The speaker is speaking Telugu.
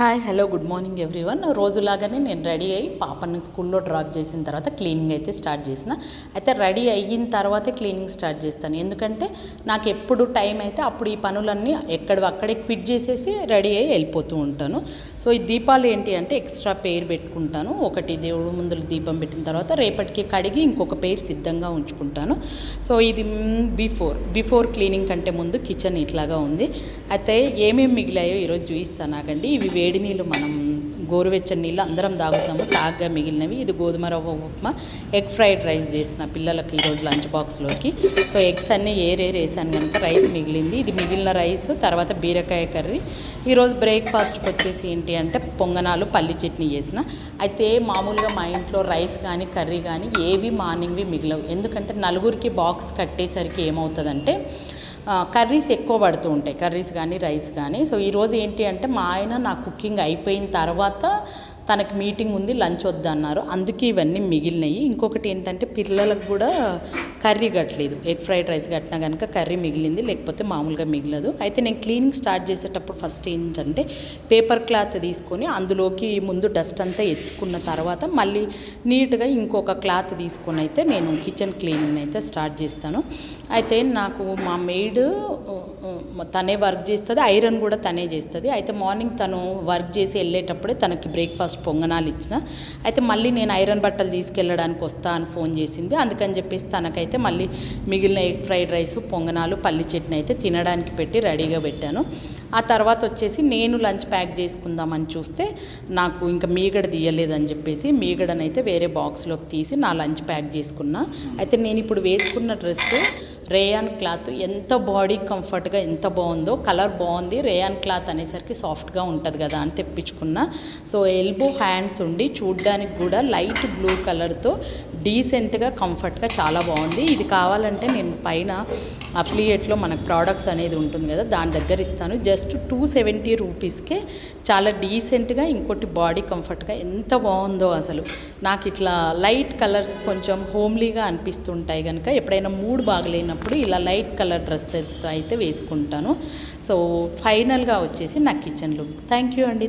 Hi hello good morning everyone రోజులాగానే నేను రెడీ అయ్యి పాపని స్కూల్లో డ్రాప్ చేసిన తర్వాత క్లీనింగ్ అయితే స్టార్ట్ చేసిన. అయితే రెడీ అయిన తర్వాతే క్లీనింగ్ స్టార్ట్ చేస్తాను. ఎందుకంటే నాకు ఎప్పుడు టైం అయితే అప్పుడు ఈ పనులన్నీ ఎక్కడ అక్కడే క్విట్ చేసేసి రెడీ అయ్యి వెళ్ళిపోతూ ఉంటాను. సో ఈ దీపాలు ఏంటి అంటే ఎక్స్ట్రా పేరు పెట్టుకుంటాను. ఒకటి దేవుడు ముందులు దీపం పెట్టిన తర్వాత రేపటికి కడిగి ఇంకొక పేరు సిద్ధంగా ఉంచుకుంటాను. సో ఇది బిఫోర్. బిఫోర్ క్లీనింగ్ కంటే ముందు కిచెన్ ఇట్లాగా ఉంది. అయితే ఏమేమి మిగిలాయో ఈరోజు చూపిస్తాను నాకండి ఇవి వేడి నీళ్ళు మనం గోరువెచ్చని నీళ్ళు అందరం తాగుతాము తాగ్గా మిగిలినవి. ఇది గోధుమ రవ్వ ఉప్మా. ఎగ్ ఫ్రైడ్ రైస్ చేసిన పిల్లలకి ఈరోజు లంచ్ బాక్స్లోకి సో ఎగ్స్ అన్నీ ఏరేరు వేసాను కనుక రైస్ మిగిలింది. ఇది మిగిలిన రైస్ తర్వాత బీరకాయ కర్రీ. ఈరోజు బ్రేక్ఫాస్ట్కి వచ్చేసి ఏంటి అంటే పొంగనాలు పల్లి చట్నీ చేసిన. అయితే మామూలుగా మా ఇంట్లో రైస్ కానీ కర్రీ కానీ ఏవి మార్నింగ్వి మిగిలవు. ఎందుకంటే నలుగురికి బాక్స్ కట్టేసరికి ఏమవుతుందంటే కర్రీస్ ఎక్కువ పడుతూ ఉంటాయి. కర్రీస్ కానీ రైస్ కానీ సో ఈరోజు ఏంటి అంటే మా ఆయన నా కుకింగ్ అయిపోయిన తర్వాత తనకి మీటింగ్ ఉంది లంచ్ వద్దన్నారు. అందుకే ఇవన్నీ మిగిలినాయి. ఇంకొకటి ఏంటంటే పిల్లలకు కూడా కర్రీ కట్టలేదు. ఎగ్ ఫ్రైడ్ రైస్ కట్టినా కనుక కర్రీ మిగిలింది లేకపోతే మామూలుగా మిగలదు. అయితే నేను క్లీనింగ్ స్టార్ట్ చేసేటప్పుడు ఫస్ట్ ఏంటంటే పేపర్ క్లాత్ తీసుకొని అందులోకి ముందు డస్ట్ అంతా ఎత్తుకున్న తర్వాత మళ్ళీ నీట్గా ఇంకొక క్లాత్ తీసుకొని అయితే నేను కిచెన్ క్లీనింగ్ అయితే స్టార్ట్ చేస్తాను. అయితే నాకు మా మెయిడ్ తనే వర్క్ చేస్తుంది ఐరన్ కూడా తనే చేస్తుంది. అయితే మార్నింగ్ తను వర్క్ చేసి వెళ్ళేటప్పుడే తనకి బ్రేక్ఫాస్ట్ పొంగనాలు ఇచ్చిన. అయితే మళ్ళీ నేను ఐరన్ బట్టలు తీసుకెళ్ళడానికి వస్తా అని ఫోన్ చేసింది. అందుకని చెప్పేసి తనకైతే మళ్ళీ మిగిలిన ఎగ్ ఫ్రైడ్ రైస్ పొంగనాలు పల్లి చట్నీ అయితే తినడానికి పెట్టి రెడీగా పెట్టాను. ఆ తర్వాత వచ్చేసి నేను లంచ్ ప్యాక్ చేసుకుందామని చూస్తే నాకు ఇంకా మీగడ తీయలేదని చెప్పేసి మీగడనైతే వేరే బాక్స్లోకి తీసి నా లంచ్ ప్యాక్ చేసుకున్నా. అయితే నేను ఇప్పుడు వేసుకున్న డ్రెస్ రేయాన్ క్లాత్ ఎంత బాడీ కంఫర్ట్గా ఎంత బాగుందో కలర్ బాగుంది. రేయాన్ క్లాత్ అనేసరికి సాఫ్ట్గా ఉంటుంది కదా అని తెప్పించుకున్నా. సో ఎల్బో హ్యాండ్స్ ఉండి చూడ్డానికి కూడా లైట్ బ్లూ కలర్తో డీసెంట్గా కంఫర్ట్గా చాలా బాగుంది. ఇది కావాలంటే నేను పైన అఫిలియేట్లో మనకు ప్రోడక్ట్స్ అనేది ఉంటుంది కదా దాని దగ్గర ఇస్తాను. జస్ట్ టూ సెవెంటీ రూపీస్కే చాలా డీసెంట్గా ఇంకోటి బాడీ కంఫర్ట్గా ఎంత బాగుందో అసలు. నాకు ఇట్లా లైట్ కలర్స్ కొంచెం హోమ్లీగా అనిపిస్తుంటాయి కనుక ఎప్పుడైనా మూడ్ బాగలేనప్పుడు ఇలా లైట్ కలర్ డ్రెస్సెస్ అయితే వేసుకుంటాను. సో ఫైనల్గా వచ్చేసి నా కిచెన్ లుక్ థ్యాంక్ యూ అండి.